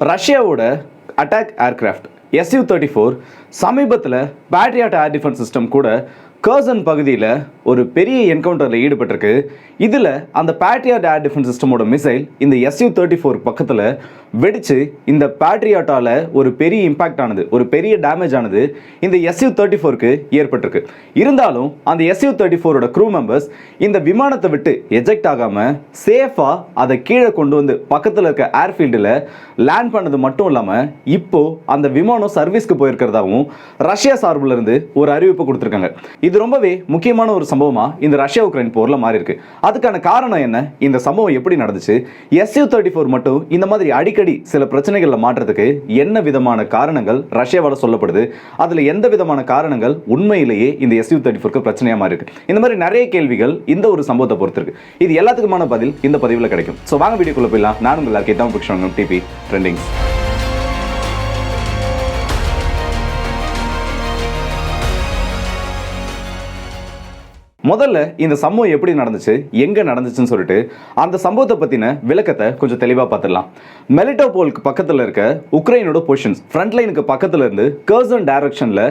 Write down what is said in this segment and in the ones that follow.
ரஷ்யாவோட attack aircraft SU thirty four சமீபத்தில் பேட்ரி பேட்ரியாட் ஏர் டிஃபென்ஸ் சிஸ்டம் கூட கர்சன் பகுதியில் ஒரு பெரிய என்கவுண்டரில் ஈடுபட்டிருக்கு. இதில் அந்த பேட்ரியாட் ஏர் டிஃபென்ஸ் சிஸ்டமோட மிசைல் இந்த எஸ்யூ தேர்ட்டி ஃபோர் பக்கத்தில் வெடித்து இந்த பேட்ரியாட்டால் ஒரு பெரிய இம்பாக்ட் ஆனது ஒரு பெரிய டேமேஜ் ஆனது இந்த எஸ்யூ தேர்ட்டி ஃபோருக்கு ஏற்பட்டிருக்கு. இருந்தாலும் அந்த எஸ்யூ தேர்ட்டி ஃபோரோட க்ரூ மெம்பர்ஸ் இந்த விமானத்தை விட்டு எஜெக்ட் ஆகாமல் சேஃபாக அதை கீழே கொண்டு வந்து பக்கத்தில் இருக்க ஏர்ஃபீல்டில் லேண்ட் பண்ணது மட்டும் இல்லாமல் இப்போ அந்த விமானம் சர்வீஸ்க்கு போயிருக்கிறதாகவும் ரஷ்யா சார்பிலிருந்து ஒரு அறிவிப்பு கொடுத்துருக்காங்க. இது ரொம்பவே முக்கியமான ஒரு சம்பவமா இந்த ரஷ்யா உக்ரைன் போரில் மாறி இருக்கு அதுக்கான காரணம் என்ன? இந்த சம்பவம் எப்படி நடந்துச்சு? எஸ்யூ தேர்ட்டி ஃபோர் மட்டும் இந்த மாதிரி அடிக்கடி சில பிரச்சனைகளில் மாற்றுறதுக்கு என்ன விதமான காரணங்கள் ரஷ்யாவால் சொல்லப்படுது? அதுல எந்த விதமான காரணங்கள் உண்மையிலேயே இந்த எஸ்யூ தேர்ட்டி ஃபோருக்கு பிரச்சனையாக மாறி இருக்கு இந்த மாதிரி நிறைய கேள்விகள் இந்த ஒரு சம்பவத்தை பொறுத்து இருக்கு இது எல்லாத்துக்குமான பதில் இந்த பதிவில் கிடைக்கும். ஸோ வாங்க வீடியோக்குள்ள போயிடலாம். நான் உங்கள் எல்லாருக்கே தான் டிபி ட்ரெண்டிங்ஸ் முதல்ல இந்த சம்பவம் எப்படி நடந்துச்சு? எங்க நடந்துச்சுன்னு சொல்லிட்டு அந்த சம்பவத்தை பத்தின விளக்கத்தை கொஞ்சம் தெளிவா பார்த்துடலாம் மெலிட்டோபோலுக்கு பக்கத்துல இருக்க உக்ரைனோட பொசிஷன்ஸ் ஃப்ரண்ட் லைனுக்கு பக்கத்துல இருந்து கர்சன் டைரக்ஷன்ல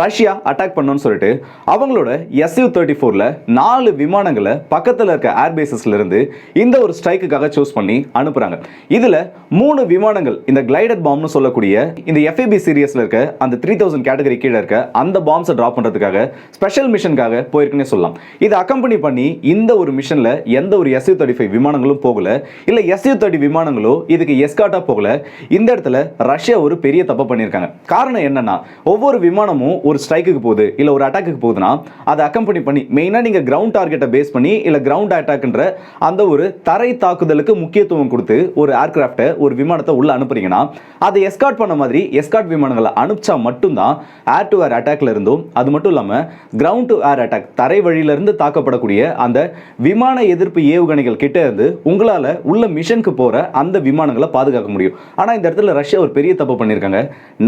ரஷ்யா அட்டாக் பண்ணணும்னு சொல்லிட்டு அவங்களோட எஸ்யூ தேர்ட்டி ஃபோர்ல நாலு விமானங்களை பக்கத்துல இருக்க ஏர்பேசஸ்ல இருந்து இந்த ஒரு ஸ்ட்ரைக்குக்காக சூஸ் பண்ணி அனுப்புறாங்க. இதுல மூணு விமானங்கள் இந்த கிளைடட் பாம்னு சொல்லக்கூடிய இந்த எஃப்ஏபி சீரியஸ்ல இருக்க அந்த த்ரீ தௌசண்ட் கேட்டகரி கீழே இருக்க அந்த பாம்ஸை டிராப் பண்றதுக்காக ஸ்பெஷல் மிஷனுக்காக போயிருக்குன்னே சொல்லலாம். இதை அக்கம்பனி பண்ணி இந்த ஒரு மிஷனில் எந்த ஒரு எஸ்யூ தேர்ட்டி ஃபைவ் விமானங்களும் போகல. இல்லை எஸ்யூ தேர்ட்டி விமானங்களோ இதுக்கு எஸ்காட்டாக போகல. இந்த இடத்துல ரஷ்யா ஒரு பெரிய தப்பு பண்ணியிருக்காங்க. காரணம் என்னன்னா ஒவ்வொரு விமானமும் ஒரு ஸ்ட்ரைக்குக்கு போகுது இல்லை ஒரு அட்டாக்கு போகுதுன்னா அதை அக்கம்பனி பண்ணி மெயினாக நீங்கள் கிரவுண்ட் டார்கெட்டை பேஸ் பண்ணி இல்லை கிரவுண்ட் அட்டாக்ன்ற அந்த ஒரு தரை தாக்குதலுக்கு முக்கியத்துவம் கொடுத்து ஒரு ஏர்கிராஃப்டை ஒரு விமானத்தை உள்ள அனுப்புறீங்கன்னா அதை எஸ்காட் பண்ண மாதிரி எஸ்காட் விமானங்களை அனுப்பிச்சா மட்டும்தான் ஏர் டு ஏர் அட்டாக்ல இருந்தும் அது மட்டும் இல்லாமல் கிரவுண்ட் டு ஏர் அட்டாக் தரை வழியில் இருந்து தாக்கப்படக்கூடிய அந்த விமான எதிர்ப்பு ஏவுகணைகள் கிட்ட இருந்து உங்களால் உள்ள மிஷனுக்கு போகிற அந்த விமானங்களை பாதுகாக்க முடியும். ஆனால் இந்த இடத்துல ரஷ்யா ஒரு பெரிய தப்பு பண்ணியிருக்காங்க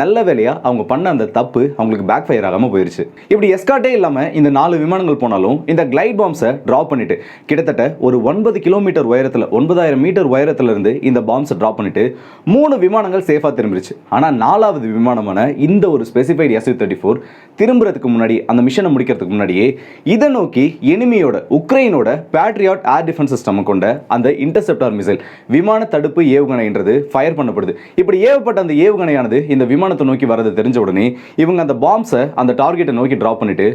நல்ல வேலையாக அவங்க பண்ண அந்த தப்பு அவங்களுக்கு பேக் ஃபயர் ஆகாமல் போயிருச்சு. இப்படி எஸ்காட்டே இல்லாமல் இந்த நாலு விமானங்கள் போனாலும் இந்த கிளைட் பாம்ஸை ட்ராப் பண்ணிட்டு கிட்டத்தட்ட ஒரு ஒன்பது கிலோமீட்டர் உயரத்தில் ஒன்பதாயிரம் மீட்டர் உயரத்துலேருந்து இந்த பாம்ஸை ட்ராப் பண்ணிட்டு மூணு விமானங்கள் சேஃபாக திரும்பிடுச்சு ஆனால் நாலாவது விமானமான இந்த ஒரு ஸ்பெசிஃபைட் எஸ்யூ தேர்ட்டி ஃபோர் திரும்புறதுக்கு முன்னாடி அந்த மிஷனை முடிக்கிறதுக்கு முன்னாடியே இதை நோக்கி எனிமியோட உக்ரைனோட பேட்ரியாட் ஏர் டிஃபென்ஸ் சிஸ்டம் கொண்ட அந்த இன்டர்செப்டார் மிசைல் விமான தடுப்பு ஏவுகணைன்றது ஃபயர் பண்ணப்படுது. இப்படி ஏவப்பட்ட அந்த ஏவுகணையானது இந்த விமானத்தை நோக்கி வரது தெரிஞ்ச உடனே இவங்க அந்த பாம்ஸை அந்த டார்கெட்டை நோக்கி ட்ராப் பண்ணிட்டு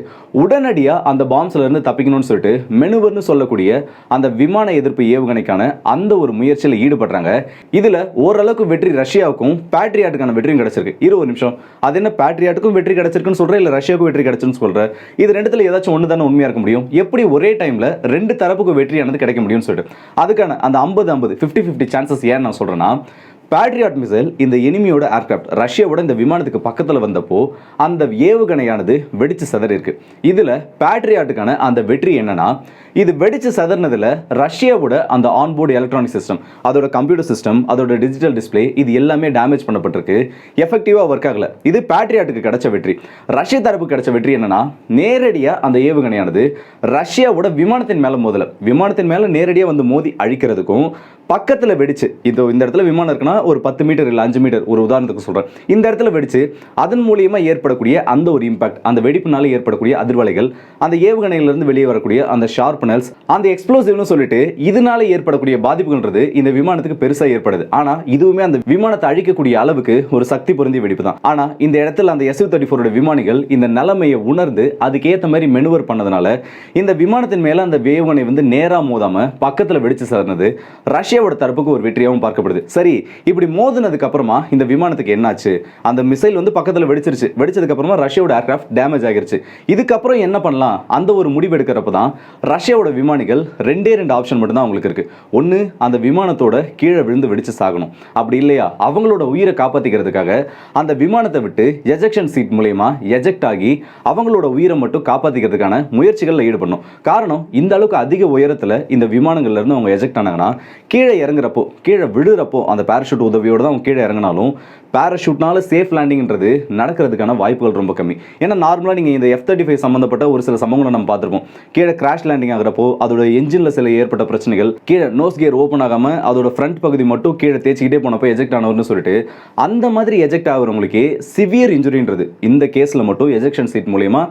உடனடியாக அந்த பாம்ஸ்ல இருந்து தப்பிக்கணும்னு சொல்லிட்டு மெனுவர்னு சொல்லக்கூடிய அந்த விமான எதிர்ப்பு ஏவுகணைக்கான அந்த ஒரு முயற்சியில் ஈடுபடுறாங்க. இதில் ஓரளவுக்கு வெற்றி ரஷ்யாவுக்கும் பேட்ரியாட்டுக்கான வெற்றியும் கிடைச்சிருக்கு. இருபது நிமிஷம். அது என்ன பேட்ரியாட்டுக்கும் வெற்றி கிடைச்சிருக்குன்னு சொல்கிறேன் இல்லை ரஷ்யாவுக்கும் வெற்றி கிடைச்சுன்னு சொல்கிறேன் இது ரெண்டுத்தில் ஏதாச்சும் ஒன்று தானே உண்மையாக இருக்க முடியும்? எப்படி ஒரே டைம்ல ரெண்டு தரப்புக்கு வெற்றியானது கிடைக்க முடியும்னு சொல்லிட்டு. அதுக்கான அந்த ஐம்பது ஐம்பது ஃபிஃப்டி ஃபிஃப்டி சான்சஸ் ஏன் நான் சொல்கிறேன்னா பேட்ரியாட் மிசைல் இந்த எனிமியோட ஏர்கிராஃப்ட் ரஷ்யாவோட இந்த விமானத்துக்கு பக்கத்தில் வந்தப்போ அந்த ஏவுகணையானது வெடிச்சு சதறிருக்கு இதில் பேட்ரியாட்டுக்கான அந்த வெற்றி என்னன்னா இது வெடிச்சு சதறினதில் ரஷ்யாவோட அந்த ஆன்போர்டு எலக்ட்ரானிக் சிஸ்டம் அதோட கம்ப்யூட்டர் சிஸ்டம் அதோட டிஜிட்டல் டிஸ்ப்ளே இது எல்லாமே டேமேஜ் பண்ணப்பட்டிருக்கு. எஃபெக்டிவாக ஒர்க் ஆகல. இது பேட்ரியாட்டுக்கு கிடைச்ச வெற்றி. ரஷ்ய தரப்பு கிடைச்ச வெற்றி என்னன்னா நேரடியாக அந்த ஏவுகணையானது ரஷ்யாவோட விமானத்தின் மேலே மோதலை. விமானத்தின் மேலே நேரடியாக வந்து மோதி அழிக்கிறதுக்கும் பக்கத்தில் வெடிச்சு இது இந்த இடத்துல விமானம் இருக்குன்னா ஒரு பத்து மீட்டர் இல்லை அஞ்சு மீட்டர் ஒரு உதாரணத்துக்கு சொல்கிறேன் இந்த இடத்துல வெடிச்சு அதன் மூலியமாக ஏற்படக்கூடிய அந்த ஒரு இம்பாக்ட் அந்த வெடிப்புனால ஏற்படக்கூடிய அதிர்வலைகள் அந்த ஏவுகணையிலிருந்து வெளியே வரக்கூடிய அந்த ஷார்ப்னல்ஸ் அந்த எக்ஸ்ப்ளோசிவ்னு சொல்லிட்டு இதனால ஏற்படக்கூடிய பாதிப்புகள்ன்றது இந்த விமானத்துக்கு பெருசாக ஏற்படுது. ஆனால் இதுவுமே அந்த விமானத்தை அழிக்கக்கூடிய அளவுக்கு ஒரு சக்தி பொருந்திய வெடிப்பு தான். ஆனால் இந்த இடத்துல அந்த எஸ்யூ தேர்ட்டி ஃபோரோட விமானிகள் இந்த நிலைமையை உணர்ந்து அதுக்கேற்ற மாதிரி மெனுவர் பண்ணதுனால இந்த விமானத்தின் மேலே அந்த வேவுகணை வந்து நேராக மோதாமல் பக்கத்தில் வெடிச்சு சார்ந்தது ரஷ்யாவோட தரப்புக்கு ஒரு வெற்றியாகவும் பார்க்கப்படுது. சரி இப்படி மோதினதுக்கு அப்புறமா இந்த விமானத்துக்கு என்னாச்சு? அந்த மிசைல் வந்து பக்கத்தில் வெடிச்சிருச்சு. வெடிச்சதுக்கு அப்புறமா ரஷ்யாவோட ஏர்கிராஃப்ட் டேமேஜ் ஆகிருச்சு. இதுக்கப்புறம் என்ன பண்ணலாம்? அந்த ஒரு முடிவு எடுக்கிறப்ப தான் ரஷ்யாவோட விமானிகள் ரெண்டே ரெண்டு ஆப்ஷன் மட்டும் தான் அவங்களுக்கு இருக்கு. ஒன்று அந்த விமானத்தோட கீழே விழுந்து வெடிச்சு சாகணும். அப்படி இல்லையா? அவங்களோட உயிரை காப்பாற்றிக்கிறதுக்காக அந்த விமானத்தை விட்டு எஜெக்ஷன் சீட் மூலயமா எஜெக்ட் ஆகி அவங்களோட உயிரை மட்டும் காப்பாற்றிக்கிறதுக்கான முயற்சிகளில் ஈடுபடணும். காரணம் இந்த அளவுக்கு அதிக உயரத்தில் இந்த விமானங்கள்ல இருந்து அவங்க எஜெக்ட் ஆனாங்கன்னா கீழே இறங்குறப்போ கீழே விழுறப்போ அந்த பேரஷூட் உதவியோடு தான் அவங்க கீழே இறங்கினாலும் பேராஷூட்னால சேஃப் லேண்டிங்ன்றது நடக்கிறதுக்கான வாய்ப்புகள் ரொம்ப கம்மி. ஏன்னா நார்மலாக நீங்கள் இந்த எஃப் தேர்ட்டி ஃபைவ் சம்மந்தப்பட்ட ஒரு சில சம்பவங்களை நம்ம பார்த்துருப்போம். கீழே கிராஷ் லேண்டிங் ஆகிறப்போ அதோட என்ஜினில் சில ஏற்பட்ட பிரச்சனைகள் கீழே நோஸ் கியர் ஓப்பன் ஆகாமல் அதோட ஃப்ரண்ட் பகுதி மட்டும் கீழே தேய்ச்சிக்கிட்டே போனப்போ எஜெக்ட் ஆனவர்னு சொல்லிட்டு அந்த மாதிரி எஜெக்ட் ஆகிறவங்களுக்கே சிவியர் இன்ஜுரின்றது இந்த கேஸில் மட்டும் எஜெக்ஷன் சீட் மூலயமா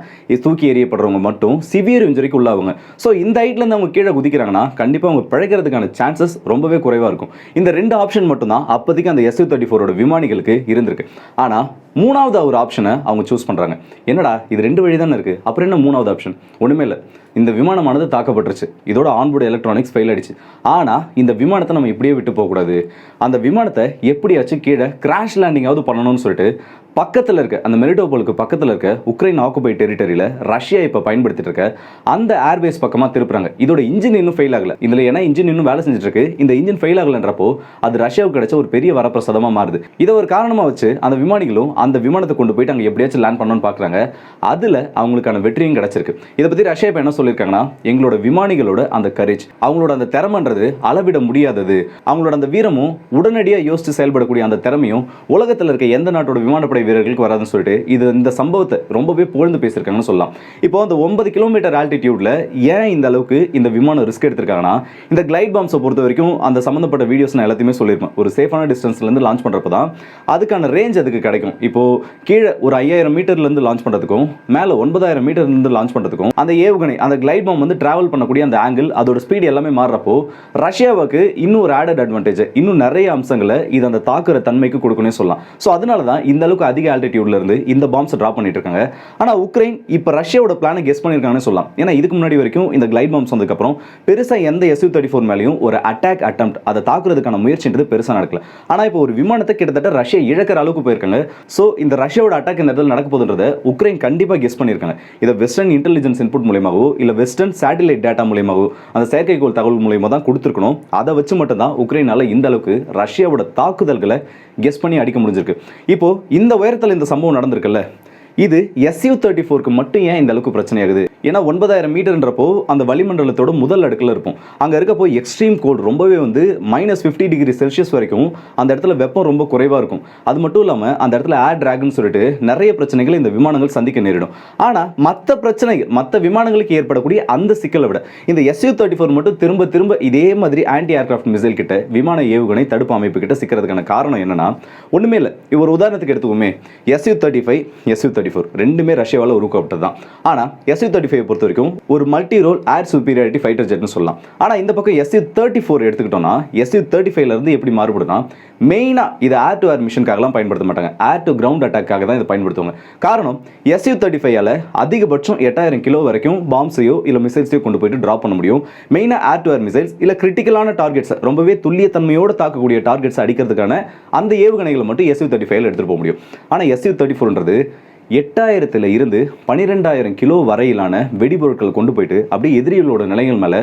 தூக்கி எறியப்படுறவங்க மட்டும் சிவியர் இன்ஜுரிக்கு உள்ளாகுங்க ஸோ இந்த ஹைட்லேருந்து அவங்க கீழே குதிக்கிறாங்கன்னா கண்டிப்பாக அவங்க பிழைக்கிறதுக்கான சான்சஸ் ரொம்பவே குறைவாக இருக்கும். இந்த ரெண்டு ஆப்ஷன் மட்டும்தான் அப்போதைக்கு அந்த எஸ்யூ தேர்ட்டி ஃபோரோட விமானிகளுக்கு இருந்திருக்கு. ஆனால் மூணாவது ஒரு ஆப்ஷனை அவங்க சூஸ் பண்ணுறாங்க என்னடா இது ரெண்டு வழி தானே இருக்குது அப்புறம் என்ன மூணாவது ஆப்ஷன் ஒன்றுமே இல்லை. இந்த விமானமானது தாக்கப்பட்டுருச்சு. இதோட ஆன்போர்டு எலக்ட்ரானிக்ஸ் ஃபெயில் ஆயிடுச்சு. ஆனால் இந்த விமானத்தை நம்ம இப்படியே விட்டு போகக்கூடாது. அந்த விமானத்தை எப்படியாச்சும் கீழே கிராஷ் லேண்டிங்காவது பண்ணணும்னு சொல்லிட்டு பக்கத்தில் இருக்க அந்த மெரிடோபோலுக்கு பக்கத்தில் இருக்க உக்ரைன் ஆக்குபை டெரிட்டரியில் ரஷ்யா இப்போ பயன்படுத்திட்டு இருக்க அந்த ஏர்பேஸ் பக்கமாக திருப்புறாங்க. இதோட இன்ஜின் இன்னும் ஃபெயில் ஆகல. இதில் ஏன்னா இன்ஜின் இன்னும் வேலை செஞ்சுட்டு இருக்கு. இந்த இன்ஜின் ஃபெயில் ஆகலன்றப்போ அது ரஷ்யாவுக்கு கிடைச்ச ஒரு பெரிய வரப்பிரசாதமாக மாறுது. இதை ஒரு காரணமாக வச்சு அந்த விமானிகளும் அந்த விமானத்தை கொண்டு போயிட்டு அங்கே எப்படியாச்சும் லேண்ட் பண்ணணும்னு பார்க்குறாங்க அதில் அவங்களுக்கான வெற்றியும் கிடைச்சிருக்கு. இதை பற்றி ரஷ்யா இப்போ என்ன சொல்லியிருக்காங்கன்னா எங்களோட விமானிகளோட அந்த கரேஜ் அவங்களோட அந்த திறமைன்றது அளவிட முடியாதது. அவங்களோட அந்த வீரமும் உடனடியாக யோசித்து செயல்படக்கூடிய அந்த திறமையும் உலகத்தில் இருக்க எந்த நாட்டோட விமானப்படை வீரர்களுக்கு வராதுன்னு சொல்லிட்டு இது இந்த சம்பவத்தை ரொம்பவே புகழ்ந்து பேசியிருக்காங்கன்னு சொல்லலாம். இப்போ அந்த ஒன்பது கிலோமீட்டர் ஆல்டிடியூட்ல ஏன் இந்த அளவுக்கு இந்த விமானம் ரிஸ்க் எடுத்திருக்காங்கன்னா இந்த கிளைட் பாம்ஸை பொறுத்த வரைக்கும் அந்த சம்மந்தப்பட்ட வீடியோஸ் நான் எல்லாத்தையுமே சொல்லியிருப்பேன். ஒரு சேஃபான டிஸ்டன்ஸ்லேருந்து லான்ச் பண்ணுறப்ப தான் அதுக்கான ரேஞ்ச் அதுக்கு கிடைக்கும். இப்போ கீழே ஒரு ஐயாயிரம் மீட்டர்லேருந்து லான்ச் பண்ணுறதுக்கும் மேலே ஒன்பதாயிரம் மீட்டர்லேருந்து லான்ச் பண்ணுறதுக்கும் அந்த ஏவுகணை அந்த கிளைட் பாம் வந்து டிராவல் பண்ணக்கூடிய அந்த ஆங்கிள் அதோட ஸ்பீடு எல்லாமே மாறுறப்போ ரஷ்யாவுக்கு இன்னும் ஒரு ஆடட் அட்வான்டேஜ் இன்னும் நிறைய அம்சங்களை இது அந்த தாக்குற தன்மைக்கு கொடுக்கணும்னு சொல்லலாம். ஸோ அதனால தான் இந்த அளவுக்கு அதிக ஆல்டிடியூட்ல இருந்து இந்த பாம்ஸ் ட்ராப் பண்ணிட்டு இருக்காங்க ஆனால் உக்ரைன் இப்போ ரஷ்யாவோட பிளானை கெஸ் பண்ணியிருக்காங்கன்னு சொல்லலாம். ஏன்னா இதுக்கு முன்னாடி வரைக்கும் இந்த கிளைட் பாம்ஸ் வந்ததுக்கப்புறம் பெருசாக எந்த எஸ்யூ தேர்ட்டி ஃபோர் மேலேயும் ஒரு அட்டாக் அட்டம் அதை தாக்குறதுக்கான முயற்சின்றது பெருசாக நடக்கல. ஆனால் இப்போ ஒரு விமானத்தை கிட்டத்தட்ட ரஷ்யா இழக்கிற அளவுக்கு போயிருக்காங்க. ஸோ இந்த ரஷ்யாவோட அட்டாக் இந்த இடத்துல நடக்க போகுதுன்றத உக்ரைன் கண்டிப்பாக கெஸ் பண்ணியிருக்காங்க. இதை வெஸ்டர்ன் இன்டெலிஜென்ஸ் இன்புட் மூலியமாகவோ இல்லை வெஸ்டர்ன் சேட்டலைட் டேட்டா மூலியமாகவோ அந்த செயற்கைக்கோள் தகவல் மூலியமாக தான் கொடுத்துருக்கணும். அதை வச்சு மட்டும்தான் உக்ரைனால இந்த அளவுக்கு ரஷ்யாவோட தாக்குதல்களை கெஸ் பண்ணி அடிக்க முடிஞ்சிருக்கு. இப்போ இந்த உயரத்தில் இந்த சம்பவம் நடந்திருக்குல்ல? இது எஸ்யூ தேர்ட்டி ஃபோருக்கு மட்டும் ஏன் இந்த அளவுக்கு பிரச்சனையாகுது? ஏன்னா ஒன்பதாயிரம் மீட்டர்ன்றப்போ அந்த வளிமண்டலத்தோட முதல் அடுக்கில் இருக்கும். அங்கே இருக்கப்போ எக்ஸ்ட்ரீம் கோல்டு ரொம்பவே வந்து மைனஸ் ஃபிஃப்டி டிகிரி செல்சியஸ் வரைக்கும் அந்த இடத்துல வெப்பம் ரொம்ப குறைவாக இருக்கும். அது மட்டும் இல்லாமல் அந்த இடத்துல ஏர் டிராகன் சொல்லிட்டு நிறைய பிரச்சனைகளை இந்த விமானங்கள் சந்திக்க நேரிடும். ஆனால் மற்ற பிரச்சனைகள் மற்ற விமானங்களுக்கு ஏற்படக்கூடிய அந்த சிக்கலை விட இந்த எஸ்யூ தேர்ட்டி ஃபோர் மட்டும் திரும்ப திரும்ப இதே மாதிரி ஆன்டி ஏர்கிராஃப்ட் மிசைல் கிட்ட விமான ஏவுகணை தடுப்பு அமைப்பு கிட்ட சிக்கிறதுக்கான காரணம் என்னன்னா ஒன்றுமே இல்லை. ஒரு உதாரணத்துக்கு எடுத்துக்கோமே SU thirty five SU thirty four ரெண்டுமே ரஷ்யாவால் உருவாக்கப்பட்டது தான் ஆனால் எஸ்யூ தேர்ட்டி ஃபைவ் பொறுத்த வரைக்கும் ஒரு multi role air superiority fighter ஜெட்னு சொல்லலாம். ஆனால் இந்த பக்கம் எஸ்யூ தேர்ட்டி ஃபோர் எடுத்துக்கிட்டோம்னா எஸ்யூ தேர்ட்டி ஃபைவ்ல இருந்து எப்படி மாறுபடுனா மெயினாக இது ஏர் டு ஏர் மிஷனுக்காகலாம் பயன்படுத்த மாட்டாங்க. ஏர் டு கிரவுண்ட் அட்டாக்காக தான் இதை பயன்படுத்துவாங்க. காரணம் எஸ்யூ தேர்ட்டி ஃபைவ்ல அதிகபட்சம் எட்டாயிரம் கிலோ வரைக்கும் பாம்ஸையோ இல்லை மிசைல்ஸையோ கொண்டு போயிட்டு ட்ராப் பண்ண முடியும். மெயினாக ஏர் டு ஏர் மிசைல்ஸ் இல்லை கிரிட்டிக்கலான டார்கெட்ஸ் ரொம்பவே துல்லியத்தன்மையோடு தாக்கக்கூடிய டார்கெட்ஸ் அடிக்கிறதுக்கான அந்த ஏவுகணைகளை மட்டும் எஸ்யூ தேர்ட்டி ஃபைவ்ல எடுத்துகிட்டு போக முடியும். ஆனால் எஸ்யூ தேர்ட்டி ஃபோர்ன்றது எட்டாயிரத்தில் இருந்து பனிரெண்டாயிரம் கிலோ வரையிலான வெடிபொருட்கள் கொண்டு போயிட்டு அப்படியே எதிரிகளோட நிலைகள் மேலே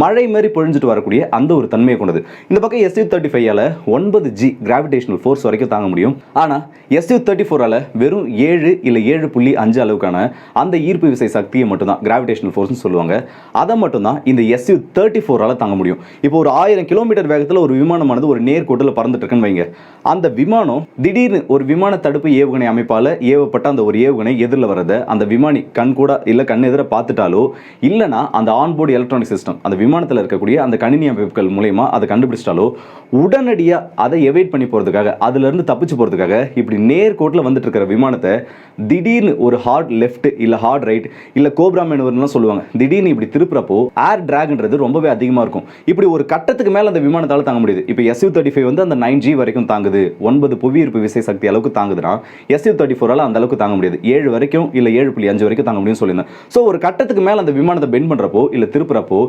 மழை மாதிரி பொழிஞ்சிட்டு வரக்கூடிய அந்த ஒரு தன்மையை கொண்டது. இந்த பக்கம் எஸ்யூ தேர்ட்டி ஃபைவால் ஒன்பது ஜி கிராவிடேஷனல் ஃபோர்ஸ் வரைக்கும் தாங்க முடியும். ஆனால் எஸ்யூ தேர்ட்டி ஃபோரால் வெறும் ஏழு இல்லை ஏழு புள்ளி அஞ்சு அளவுக்கான அந்த ஈர்ப்பு விசை சக்தியை மட்டும்தான் கிராவிடேஷனல் ஃபோர்ஸ்னு சொல்லுவாங்க. அதை மட்டும்தான் இந்த எஸ்யூ தேர்ட்டி ஃபோரால் தாங்க முடியும். இப்போ ஒரு ஆயிரம் கிலோமீட்டர் வேகத்தில் ஒரு விமானமானது ஒரு நேர்கோட்டில் பறந்துட்டு இருக்குன்னு வைங்க. அந்த விமானம் திடீர்னு ஒரு விமான தடுப்பு ஏவுகணை அமைப்பால் ஏவப்பட்ட அந்த ஒரு ஏவுகணை எதிரில் வரத அந்த விமானி கண் கூட இல்லை கண் எதிர பார்த்துட்டாலோ இல்லைனா அந்த ஆன்போர்டு எலக்ட்ரானிக் சிஸ்டம் அந்த விமானத்தில் இருக்கக்கூடிய அந்த கணினி அமைப்புகள் மூலயமா அதை கண்டுபிடிச்சிட்டாலோ உடனடியாக அதை எவைட் பண்ணி போகிறதுக்காக அதுலேருந்து தப்பிச்சு போகிறதுக்காக இப்படி நேர்கோட்டில் வந்துட்டு இருக்கிற விமானத்தை திடீர்னு ஒரு ஹார்ட் லெஃப்ட் இல்லை ஹார்ட் ரைட் இல்லை கோப்ரா சொல்லுவாங்க. திடீர்னு இப்படி திருப்புறப்போ ஏர் டிராக்ன்றது ரொம்பவே அதிகமாக இருக்கும். இப்படி ஒரு கட்டத்துக்கு மேலே அந்த விமானத்தால் தாங்க முடியுது. இப்போ எஸ்யூ தேர்ட்டி ஃபைவ் வந்து அந்த நைன் ஜி வரைக்கும் தாங்குது. ஒன்பது புவியீர்ப்பு விசை சக்தி அளவுக்கு தாங்குதுன்னா எஸ்யூ தேர்ட்டி ஃபோரால் அந்த அளவுக்கு தாங்க முடியாது. ஏழு வரைக்கும் இல்லை ஏழு புள்ளி அஞ்சு வரைக்கும் தாங்க முடியும்னு சொல்லியிருந்தேன். ஸோ ஒரு கட்டத்துக்கு மேலே அந்த விமானத்தை பெண்ட் பண்ணுறப்போ இல்லை திருப்புறப்போ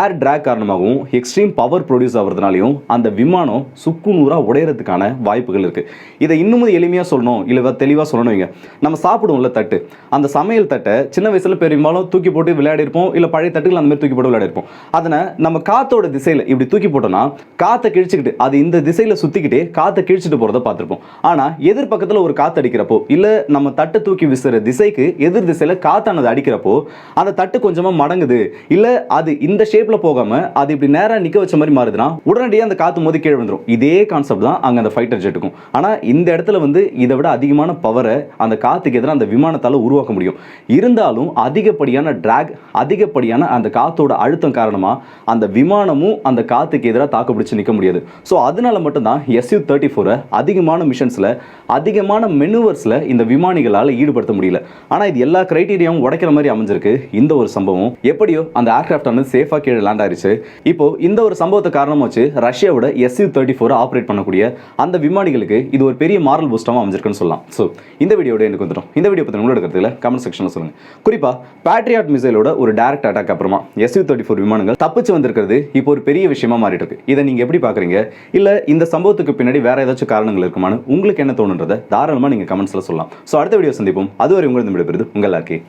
ஏர் ட்ராக் காரணமாகவும் எக்ஸ்ட்ரீம் பவர் ப்ரொடியூஸ் ஆகிறதுனாலையும் அந்த விமானம் சுக்குநூறாக உடையிறதுக்கான வாய்ப்புகள் இருக்குது இதை இன்னமும் எளிமையாக சொல்லணும் இல்லை தெளிவாக சொல்லணும் வைங்க. நம்ம சாப்பிடுவோம்ல தட்டு. அந்த சமையல் தட்டை சின்ன வயசில் பெரும்பாலும் தூக்கி போட்டு விளையாடிருப்போம் இல்லை பழைய தட்டுகள் அந்த மாதிரி தூக்கி போட்டு விளையாடிருப்போம். அதனை நம்ம காத்தோட திசையில் இப்படி தூக்கி போட்டோம்னா காற்றை கிழிச்சுக்கிட்டு அது இந்த திசையில் சுற்றிக்கிட்டே காற்றை கிழிச்சிட்டு போகிறத பார்த்துருப்போம். ஆனால் எதிர்பக்கத்தில் ஒரு காற்று அடிக்கிறப்போ இல்லை நம்ம தட்டு தட்டை தூக்கி விசுற திசைக்கு எதிர் திசையில காத்தானது அடிக்கிறப்போ அந்த தட்டு கொஞ்சமா மடங்குது. இல்ல அது இந்த ஷேப்ல போகாம அது இப்படி நேரா நிக்க வச்ச மாதிரி மாறுதுன்னா உடனடியாக அந்த காத்து மோதி கீழே வந்துடும் இதே கான்செப்ட் தான் அங்க அந்த ஃபைட்டர் ஜெட்டுக்கும் ஆனா இந்த இடத்துல வந்து இதை விட அதிகமான பவரை அந்த காத்துக்கு எதிராக அந்த விமானத்தால உருவாக்க முடியும். இருந்தாலும் அதிகப்படியான டிராக் அதிகப்படியான அந்த காத்தோட அழுத்தம் காரணமா அந்த விமானமும் அந்த காத்துக்கு எதிராக தாக்கு பிடிச்சு நிற்க முடியாது. ஸோ அதனால மட்டும்தான் எஸ்யூ தேர்ட்டி ஃபோரை அதிகமான மிஷன்ஸில் அதிகமான மெனுவர்ஸில் இந்த விமானிகளால் ஈடுபடுத்த முடியல. ஆனால் இது எல்லா கிரைட்டீரியாவும் உடைக்கிற மாதிரி அமைஞ்சிருக்கு. இந்த ஒரு சம்பவம் எப்படியோ அந்த ஏர்கிராஃப்ட் வந்து சேஃபாக கீழே லேண்ட் ஆயிருச்சு. இப்போ இந்த ஒரு சம்பவத்தை காரணமாக வச்சு ரஷ்யாவோட எஸ்யூ தேர்ட்டி ஃபோரை ஆப்ரேட் பண்ணக்கூடிய அந்த விமானிகளுக்கு இது ஒரு பெரிய மாரல் பூஸ்டாகவும் அமைஞ்சிருக்குன்னு சொல்லலாம். ஸோ இந்த வீடியோட எனக்கு வந்துடும் இந்த வீடியோ பற்றி உங்களோட கருத்துல கமெண்ட் செக்ஷனில் சொல்லுங்க. குறிப்பாக பேட்ரியாட் மிசைலோட ஒரு டைரக்ட் அட்டாக் அப்புறமா எஸ்யூ தேர்ட்டி ஃபோர் விமானங்கள் தப்பிச்சு வந்திருக்கிறது இப்போ ஒரு பெரிய விஷயமா மாறிட்டு இருக்கு இதை நீங்க எப்படி பாக்குறீங்க? இல்ல இந்த சம்பவத்துக்கு பின்னாடி வேற ஏதாச்சும் காரணங்கள் இருக்குமான்னு உங்களுக்கு என்ன தோணுன்றதை தாராளமா நீங்க கமெண்ட்ஸ்ல சொல்லலாம். ஸோ அடுத்த வீடியோ சந்திப்போம். அதுவரை உங்களிடம் விடைபெறுது உங்கள் லாக்கி